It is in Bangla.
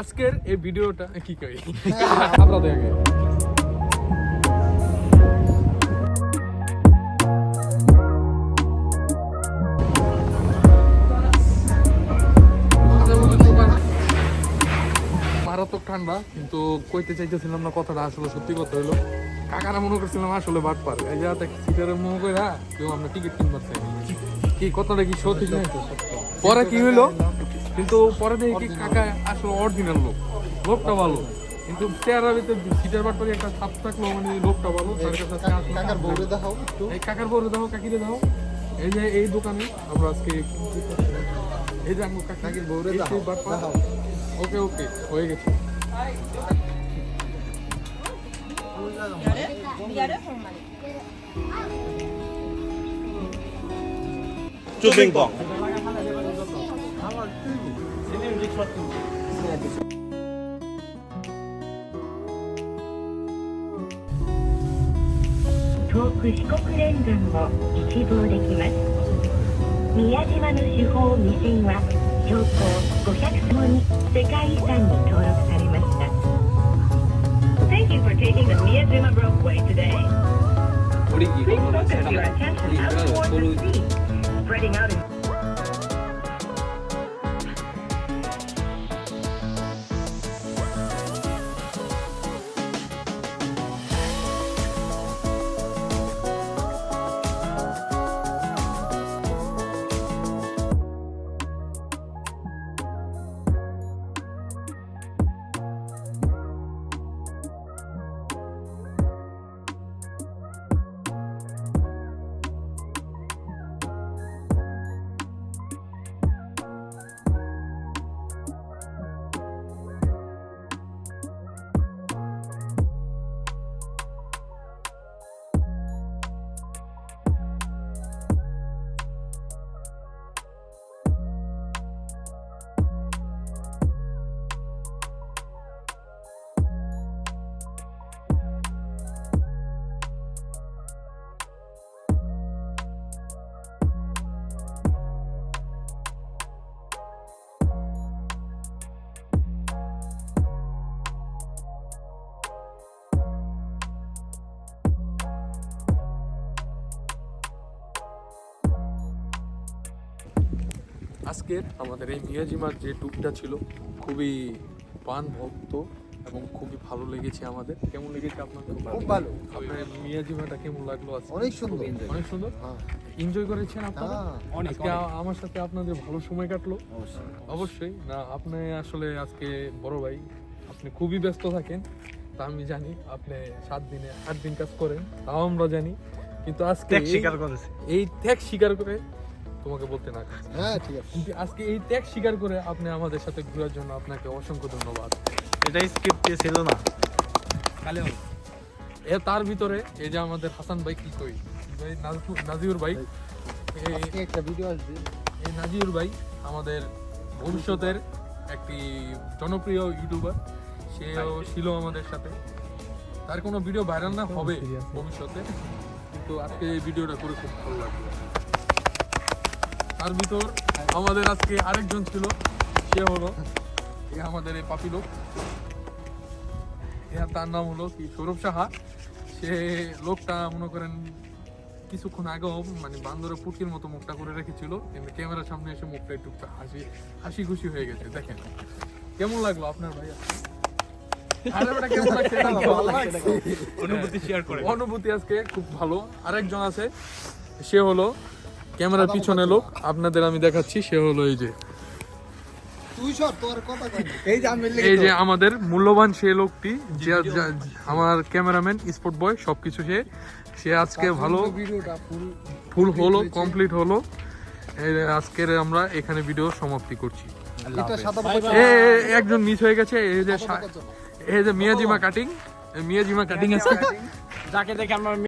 আজকের এই ভিডিওটা কি কই আমরা দেখে মারাত্মক ঠান্ডা কিন্তু কইতে চাইতেছিলাম না কথাটা আসলে সত্যি কথা হইল। কাকারা মনে করছিলাম আসলে বাট পার। এই যে দেখ কেউ আমরা টিকিট কিনবার চাই কি কথাটা কি সত্যি পরে কি হইল? কিন্তু পরে দেখি কাকা আসলে অরিজিনাল লোক। লোকটা ভালো। কিন্তু চেয়ারা ভিতরে সিটার বার করে একটা ছাপ থাকল মানে লোকটা ভালো। তার কাকার বউরে এই কাকার বউরে দেখাও কাকিরে দেখাও। এই যে এই দোকানে আমরা আজকে এই যে আমি কাকির বউরে দাও ওকে ওকে হয়ে গেছে। 遠く四国連山を一望できます宮島の主峰未線は標高500層に世界遺産に登録されました Thank you for taking the Miyajima Ropeway today. Please focus your attention out toward the sea, spreading out in আজকের আমাদের এই মিয়াজিমার যে টুকটা ছিল খুবই পান ভক্ত এবং খুবই ভালো লেগেছে আমাদের। কেমন লেগেছে আপনাদের? খুব ভালো। আপনার মিয়াজিমাটা কেমন লাগল আজকে? অনেক সুন্দর। অনেক সুন্দর? হ্যাঁ। এনজয় করেছেন আপনারা? হ্যাঁ, আজকে আমার সাথে আপনাদের ভালো সময় কাটলো। অবশ্যই। না আপনি আসলে আজকে বড় ভাই আপনি খুবই ব্যস্ত থাকেন। তা আমি জানি আপনি সাত দিনে আট দিন কাজ করেন তাও আমরা জানি। কিন্তু আজকে এই- স্বীকার করেছে। এই ত্যাগ স্বীকার করে তোমাকে বলতে না হ্যাঁ ঠিক আছে। কিন্তু আজকে এই ত্যাগ স্বীকার করে আপনি আমাদের সাথে ঘোরার জন্য আপনাকে অসংখ্য ধন্যবাদ। এটাই স্ক্রিপ্টে ছিল না। এ তার ভিতরে এই যে আমাদের হাসান ভাই কি কই? ভাই নাজু- নাজিউর ভাই। একটা ভিডিও আসবে। এই নাজিউর ভাই আমাদের ভবিষ্যতের একটি জনপ্রিয় ইউটিউবার সেও ছিল আমাদের সাথে। তার কোনো ভিডিও ভাইরাল না হবে ভবিষ্যতে। কিন্তু আজকে এই ভিডিওটা করে খুব ভালো লাগল। তার ভিতর আমাদের আজকে আরেকজন ছিল সে হলো এই আমাদের এই পাপি লোক। তার নাম হলো কি সৌরভ সাহা। সে লোকটা মনে করেন কিছুক্ষণ আগেও মানে বান্দরের পুটকির মতো মুখটা করে রেখেছিল কিন্তু ক্যামেরার সামনে এসে মুখটা একটু হাসি হাসি খুশি হয়ে গেছে দেখেন। কেমন লাগল আপনার ভাইয়া? শেয়ার করে। অনুভূতি আজকে খুব ভালো। আরেকজন আছে সে হলো ক্যামেরার পিছনে লোক আপনাদের আমি দেখাচ্ছি সে হলো এই যে। এই যে আমাদের মূল্যবান সে লোকটি যে আমার ক্যামেরাম্যান স্পোর্ট বয় সবকিছু সে। সে আজকে ভালো ফুল ফুল হলো কমপ্লিট হলো। এই আজকের আমরা এখানে ভিডিও সমাপ্তি করছি। একজন মিস হয়ে গেছে এই যে এই যে মিয়াজিমা কাটিং মিয়াজিমা কাটিং আছে। যাকে দেখে আমরা